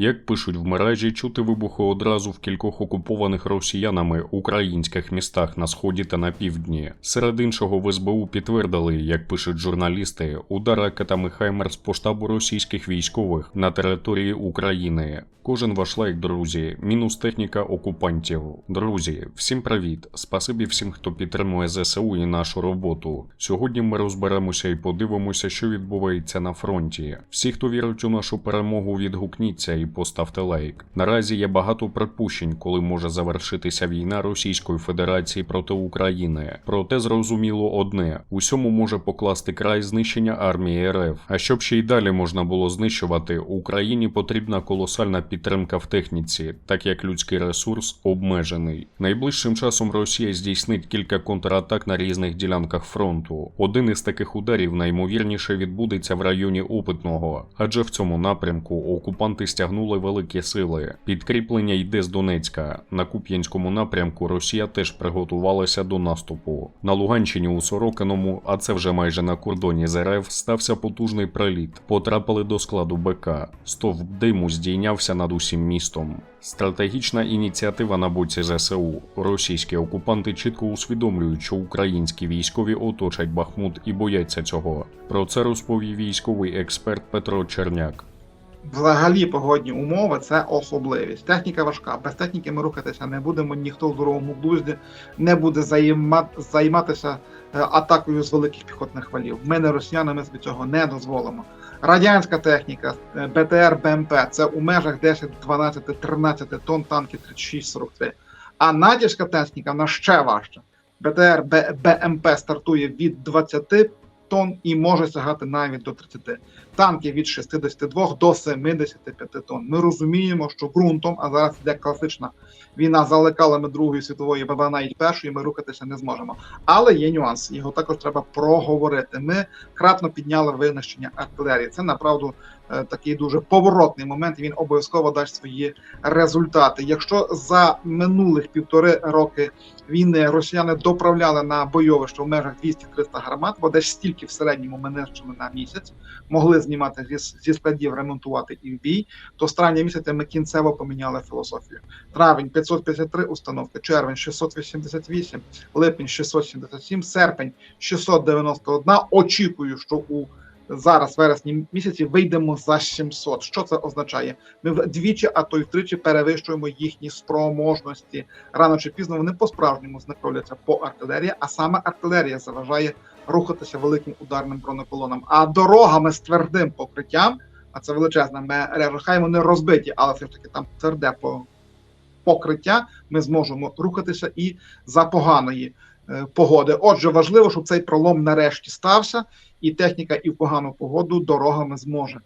Як пишуть в мережі, чути вибухи одразу в кількох окупованих росіянами українських містах на сході та на півдні. Серед іншого в СБУ підтвердили, як пишуть журналісти, удар ракетами Хаймерс по штабу російських військових на території України. Кожен ваш лайк, друзі. Мінус техніка окупантів. Друзі, всім привіт! Спасибі всім, хто підтримує ЗСУ і нашу роботу. Сьогодні ми розберемося і подивимося, що відбувається на фронті. Всі, хто вірить у нашу перемогу, відгукніться і поставте лайк. Наразі є багато припущень, коли може завершитися війна Російської Федерації проти України. Проте зрозуміло одне: усьому може покласти край знищення армії РФ. А щоб ще й далі можна було знищувати, Україні потрібна колосальна підтримка в техніці, так як людський ресурс обмежений. Найближчим часом Росія здійснить кілька контратак на різних ділянках фронту. Один із таких ударів найімовірніше відбудеться в районі Опитного, адже в цьому напрямку окупанти стягнули великі сили. Підкріплення йде з Донецька. На Куп'янському напрямку Росія теж приготувалася до наступу. На Луганщині у Сорокиному, а це вже майже на кордоні з РФ, стався потужний приліт. Потрапили до складу БК. Стовп диму здійнявся над усім містом. Стратегічна ініціатива на боці ЗСУ. Російські окупанти чітко усвідомлюють, що українські військові оточать Бахмут і бояться цього. Про це розповів військовий експерт Петро Черняк. Взагалі погодні умови це особливість. Техніка важка. Без техніки ми рухатися не будемо. Ніхто в здоровому глузді не буде займатися е, атакою з великих піхотних валів. Ми не росіяни, ми собі цього не дозволимо. Радянська техніка, е, БТР, БМП це у межах 10, 12, 13 тонн танки 36-43. А натівська техніка вона ще важча. БТР БМП стартує від 20 тонн і може сягати навіть до 30 танки від 62 до 75 тонн. Ми розуміємо, що ґрунтом, а зараз йде класична війна за лекалами Другої світової, або навіть першої, ми рухатися не зможемо. Але є нюанс, його також треба проговорити. Ми кратно підняли винищення артилерії. Це направду е, такий дуже поворотний момент. Він обов'язково дасть свої результати. Якщо за минулих півтори роки війни росіяни доправляли на бойовище в межах 200-300 гармат, бо десь стільки в середньому ми нищили на місяць, могли знімати зі, зі складів, ремонтувати і то з травня місяця ми кінцево поміняли філософію. Травень 553 установки, червень 688, липень 677, серпень 691. Очікую, що у зараз, вересні місяці, вийдемо за 700. Що це означає? Ми вдвічі, а то й втричі перевищуємо їхні спроможності. Рано чи пізно вони по-справжньому знаходяться по артилерії, а саме артилерія заважає рухатися великим ударним бронеколонам. А дорогами з твердим покриттям, а це величезна мережа, хай вони розбиті, але все ж таки там тверде покриття. Ми зможемо рухатися і за поганої е, погоди. Отже, важливо, щоб цей пролом нарешті стався, і техніка і в погану погоду дорогами зможе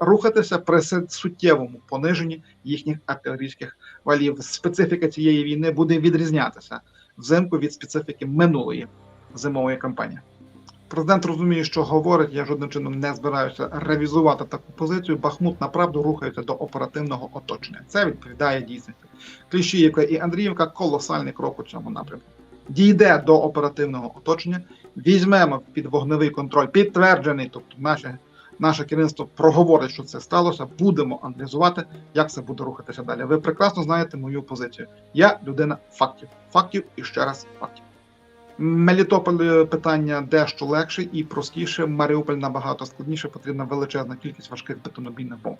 рухатися при суттєвому пониженні їхніх артилерійських валів. Специфіка цієї війни буде відрізнятися взимку від специфіки минулої зимової кампанії. Президент розуміє, що говорить. Я жодним чином не збираюся ревізувати таку позицію. Бахмут направду рухається до оперативного оточення. Це відповідає дійсності. Кліщіївка і Андріївка колосальний крок у цьому напрямку. Дійде до оперативного оточення, візьмемо під вогневий контроль, підтверджений, тобто наше, наше керівництво проговорить, що це сталося. Будемо аналізувати, як це буде рухатися далі. Ви прекрасно знаєте мою позицію. Я людина фактів, фактів і ще раз фактів. Мелітополь е, питання дещо легше і простіше. Маріуполь набагато складніше. Потрібна величезна кількість важких бетонобійних бомб.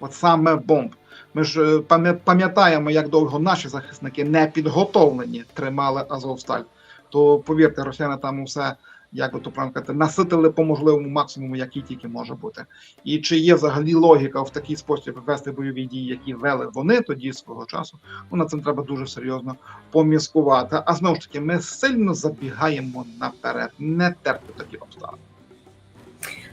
От саме бомб. Ми ж е, пам'ятаємо, як довго наші захисники не підготовлені тримали Азовсталь. То повірте, росіяни там усе, як би то казати, наситили по можливому максимуму, який тільки може бути. І чи є взагалі логіка в такий спосіб вести бойові дії, які вели вони тоді свого часу? Ну на цим треба дуже серйозно поміскувати. А знову ж таки, ми сильно забігаємо наперед, не терпимо такі обставини.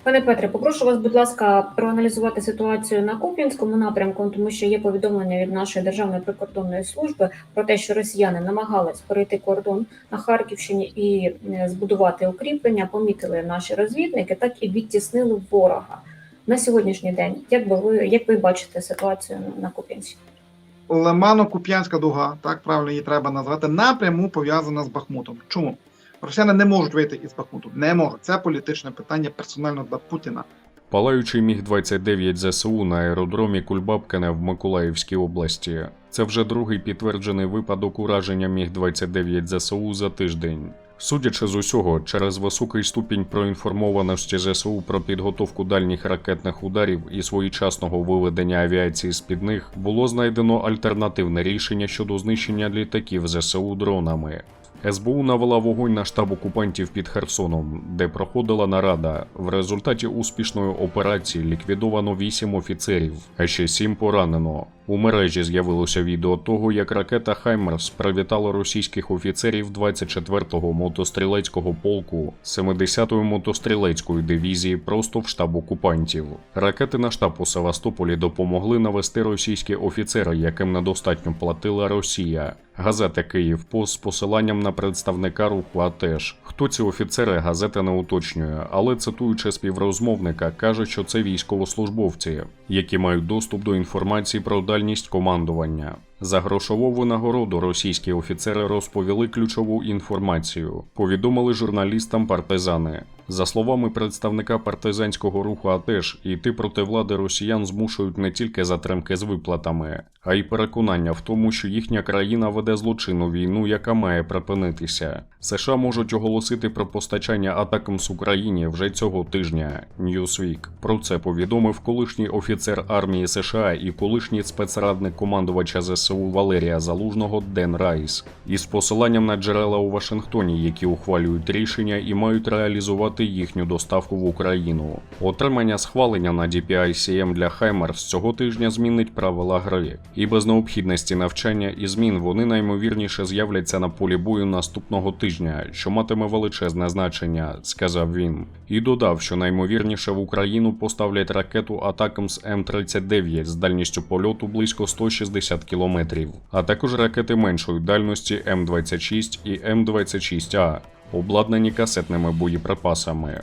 Пане Петре, попрошу вас, будь ласка, проаналізувати ситуацію на Куп'янському напрямку, тому що є повідомлення від нашої державної прикордонної служби про те, що росіяни намагались перейти кордон на Харківщині і е, збудувати укріплення, помітили наші розвідники, так і відтіснили ворога. На сьогоднішній день, як би ви як ви бачите ситуацію на Куп'янську? Лимано-Куп'янська дуга, так правильно її треба назвати, напряму пов'язана з Бахмутом. Чому? Росіяни не можуть вийти із Бахмуту. Не можуть. Це політичне питання персонально для Путіна. Палаючий міг 29 ЗСУ на аеродромі Кульбабкине в Миколаївській області. Це вже другий підтверджений випадок ураження міг 29 ЗСУ за тиждень. Судячи з усього, через високий ступінь проінформованості ЗСУ про підготовку дальніх ракетних ударів і своєчасного виведення авіації з під них було знайдено альтернативне рішення щодо знищення літаків ЗСУ дронами. СБУ навела вогонь на штаб окупантів під Херсоном, де проходила нарада. В результаті успішної операції ліквідовано 8 офіцерів, а ще 7 поранено. У мережі з'явилося відео того, як ракета Хаймерс привітала російських офіцерів 24-го мотострілецького полку 70-ї мотострілецької дивізії просто в штаб окупантів. Ракети на штаб у Севастополі допомогли навести російські офіцери, яким недостатньо платила Росія. Газета Київ Пост з посиланням на представника руху АТЕШ. Хто ці офіцери, газета не уточнює, але цитуючи співрозмовника, каже, що це військовослужбовці, які мають доступ до інформації про дальність командування. За грошову винагороду російські офіцери розповіли ключову інформацію. Повідомили журналістам партизани. За словами представника партизанського руху АТЕШ, йти проти влади росіян змушують не тільки затримки з виплатами, а й переконання в тому, що їхня країна веде злочинну війну, яка має припинитися. США можуть оголосити про постачання атакам з Україні вже цього тижня. Newsweek. Про це повідомив колишній офіцер армії США і колишній спецрадник командувача ЗСУ Валерія Залужного Ден Райс, із посиланням на джерела у Вашингтоні, які ухвалюють рішення і мають реалізувати їхню доставку в Україну. Отримання схвалення на DPI-CM для Хаймерс цього тижня змінить правила гри, і без необхідності навчання і змін вони наймовірніше з'являться на полі бою наступного тижня, що матиме величезне значення, сказав він. І додав, що наймовірніше в Україну поставлять ракету Атакамс М39 з дальністю польоту близько 160 км, а також ракети меншої дальності М26 і М26А, обладнані касетними боєприпасами.